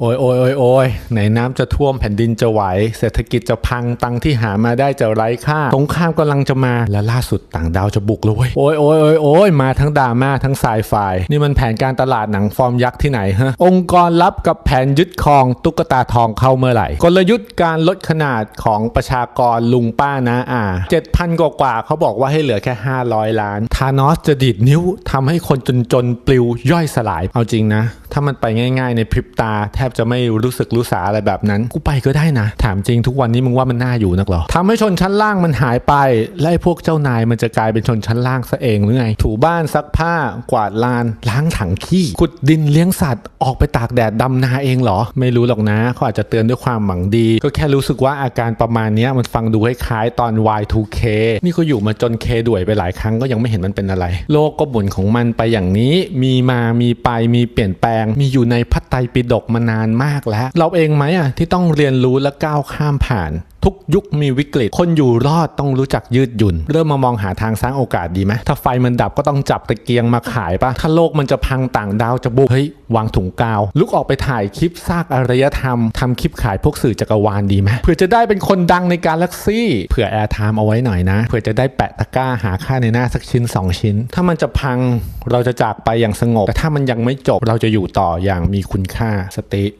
โอ้ยโอ้ยโอ้ยโอ้ยไหนน้ำจะท่วมแผ่นดินจะไหว เศรษฐกิจจะพังตังที่หามาได้จะไร้ค่าสงครามกำลังจะมาและล่าสุดต่างดาวจะบุกเลย โอ้ยโอ้ยโอ้ยโอ้ยมาทั้งดราม่าทั้งสายไฟนี่มันแผนการตลาดหนังฟอร์มยักษ์ที่ไหนฮะ องค์กรลับกับแผนยึดครองตุ๊กตาทองเข้าเมื่อไหร่ กลยุทธ์การลดขนาดของประชากรลุงป้านะอ่า7,000กว่ากว่าเขาบอกว่าให้เหลือแค่ 500 ล้าน ทานอสจะดีดนิ้วทำให้คนจนๆปลิวย่อยสลายเอาจริงนะ ถ้ามันไปง่าย ๆ ในพริบตา แทบจะไม่รู้สึกรู้สาอะไรแบบนั้น กูไปก็ได้นะ ถามจริงทุกวันนี้มึงว่ามันน่าอยู่นักหรอทำให้ชนชั้นล่างมันหายไป และพวกเจ้านายมันจะกลายเป็นชนชั้นล่างซะเองหรือไง ถูบ้านซักผ้ากวาดลาน ล้างถังขี้ขุดดินเลี้ยงสัตว์ออกไปตากแดดดำนาเองเหรอ ไม่รู้หรอกนะเขาอาจจะเตือนด้วยความหวังดี ก็แค่รู้สึกว่าอาการประมาณนี้มันฟังดูคล้ายๆตอน Y2K นี่ก็อยู่มาจนเคด่วยไปหลายครั้งก็ยังไม่เห็นมันเป็นอะไร โลกก็หมุนของมันไปอย่างนี้มีมามีไปมีเปลี่ยนแปลงมีอยู่ในพระไตรปิฎกมานานมากแล้ว เราเองไหมอะที่ต้องเรียนรู้และก้าวข้ามผ่าน ทุกยุคมีวิกฤต คนอยู่รอดต้องรู้จักยืดหยุ่น เริ่มมามองหาทางสร้างโอกาสดีไหมถ้าไฟมันดับก็ต้องจับตะเกียงมาขายปะถ้าโลกมันจะพังต่างดาวจะบุกเฮ้ยวางถุงกาว ลุกออกไปถ่ายคลิปซากอารยธรรมทำคลิปขายพวกสื่อจักรวาลดีไหมเผื่อจะได้เป็นคนดังในการลักซี่เผื่อแอร์ไทม์เอาไว้หน่อยนะเผื่อจะได้แปะตะกร้าหาค่าในหน้าสักชิ้น 2 ชิ้น ถ้ามันจะพังเราจะจากไปอย่างสงบแต่ถ้ามันยังไม่จบเราจะอยู่ต่ออย่างมีคุณค่าสติ